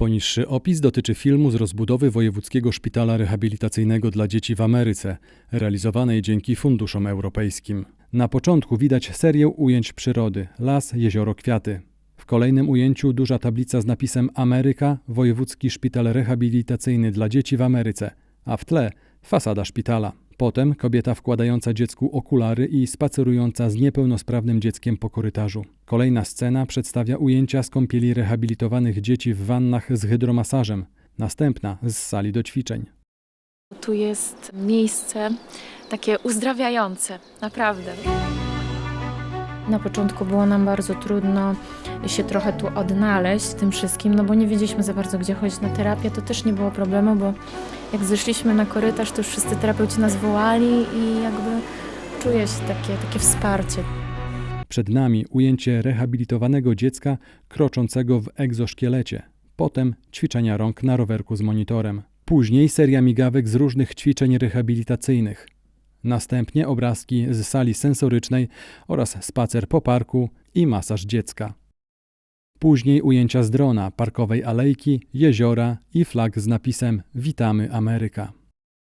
Poniższy opis dotyczy filmu z rozbudowy Wojewódzkiego Szpitala Rehabilitacyjnego dla Dzieci w Ameryce, realizowanej dzięki funduszom europejskim. Na początku widać serię ujęć przyrody: las, jezioro, kwiaty. W kolejnym ujęciu duża tablica z napisem Ameryka, Wojewódzki Szpital Rehabilitacyjny dla Dzieci w Ameryce, a w tle fasada szpitala. Potem kobieta wkładająca dziecku okulary i spacerująca z niepełnosprawnym dzieckiem po korytarzu. Kolejna scena przedstawia ujęcia z kąpieli rehabilitowanych dzieci w wannach z hydromasażem. Następna z sali do ćwiczeń. Tu jest miejsce takie uzdrawiające, naprawdę. Na początku było nam bardzo trudno się trochę tu odnaleźć w tym wszystkim, no bo nie wiedzieliśmy za bardzo, gdzie chodzić na terapię. To też nie było problemu, bo jak zeszliśmy na korytarz, to już wszyscy terapeuci nas wołali i jakby czuję się takie, takie wsparcie. Przed nami ujęcie rehabilitowanego dziecka kroczącego w egzoszkielecie. Potem ćwiczenia rąk na rowerku z monitorem. Później seria migawek z różnych ćwiczeń rehabilitacyjnych. Następnie obrazki z sali sensorycznej oraz spacer po parku i masaż dziecka. Później ujęcia z drona, parkowej alejki, jeziora i flag z napisem Witamy Ameryka.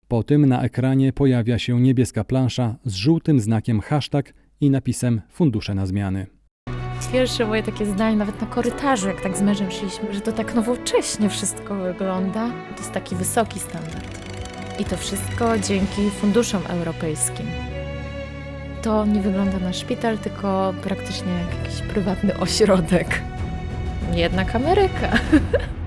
Po tym na ekranie pojawia się niebieska plansza z żółtym znakiem hashtag i napisem Fundusze na zmiany. Pierwsze moje takie zdanie, nawet na korytarzu, jak tak z mężem szliśmy, że to tak nowocześnie wszystko wygląda. To jest taki wysoki standard. I to wszystko dzięki funduszom europejskim. To nie wygląda na szpital, tylko praktycznie jak jakiś prywatny ośrodek. Jednak Ameryka.